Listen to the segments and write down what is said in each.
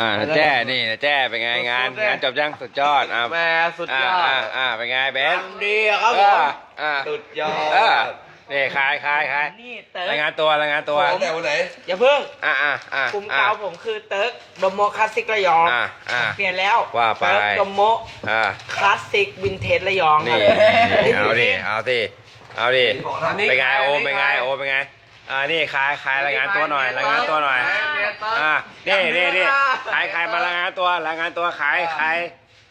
อ่าแจ้นี่นะแจ้เป็นไงงานงานจบยังสุดยอดอ่าแม่สุดอ่ายออ่าดอ่าเป็นไงเบสทำดีครับผอ่ามอ่าสุดยอเออดนี่คลายคลายคลายนี่เติร์รายกงานตัวรายงานตัวตั้งแต่วันไหนอย่าเพิ่งอ่าอ่าอ่ากลุ่มอ่าเก่าผมคือเติร์กโดโมคลาสสิกระยอง อ่าอ่า เปลี่ยนแล้วว่าไป เติร์กโดโมอ่าคลาสสิกวินเทจระยองนี่ครับเอาดิเอาดิเอาดิอันนี้เป็นไงโออันนี้เป็นไงโอเป็นไง อ่านี่คลายคลายรายงานตัวหน่อยรายงานตัวหน่อยอ่านี่นี่นี่ใครใครมารายงานตัวรายงานตัวใครใคร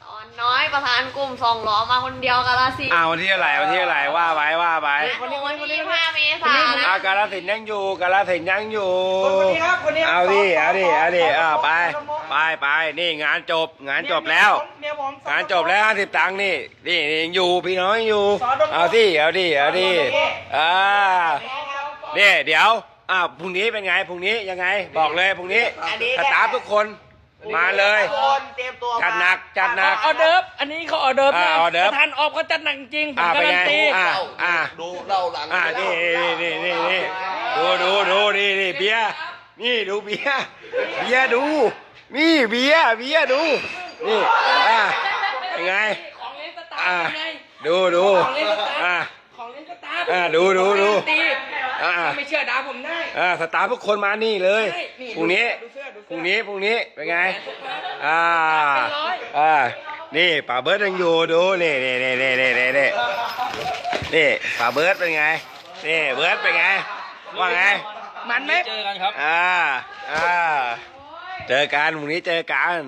ตอนน้อยประธานกลุ่มสองล้อมาคนเดียวกาลสินธุ์อ่าวันที่เท่าไหร่วันที่เท่าไหร่ว่าไว้ว่าไปวันที่ห้าเมษายนอากาลสินธุ์ยังอยู่กาลสินธุ์ยังอยู่คนนี้ครับคนนี้ครับเอาดิสเอาดิเอาดิสเอาไปโดโมไปไปนี่งานจบงานจบแล้วเมียผมงานจบแล้วห้าสิบตังค์นี่นี่นี่ยังอยู่พี่น้องยังอยู่สอนโดโมเอาดิเอาดิเอาดิอ่าแม่ครับ นี่เดี๋ยวอ่าพรุ่งนี้เป็นไงพรุ่งนี้ยังไง บอกเลยพรุ่งนี้อันนี้ สตาฟทุกคนมาเลย คนเตรียมตัวจัดหนักจัดหนัก ออเดิร์ฟอันนี้เขาออเดิร์ฟอ่านะออเดิร์ฟ ประธานออกก็จัดหนักจริงผมอ่ากาเป็นรันไงตีอ่าอ่า ดูเล่าหลังอ่านี่นี่นี่นี่นี่ดูดูดูนี่นี่เบียร์นี่ดูเบียร์เบียร์ดู นี่เบียร์เบียร์ดู นี่ อ่าเป็นไง ของเล่นสตาอ่าร์ทไงดูดู ของเล่นสตาอ่าร์ทของเล่นสตาร์ทอ่าดูดูดู การันตี อ่า ถ้าไม่เชื่อด่าผมได้อ่าสตาร์ทุกคนมานี่เลยใช่นี่พรุ่งนี้ดูเสื้อดูพเสื้รุ่องนี้พรุ่งนี้เป็นไงทุกคนอ่าเป็นร้อยอ่า นี่ป่าเบิร์ดยังอยู่ดูนี่นี่นี่นี่นี่นี่นี่นี่ป่าเบิร์ดเป็นไง นี่เบิร์ดเป็นไง ว่าไง มันไหมอ่า อ่า เจอกันพรุ่งนี้เจอกัน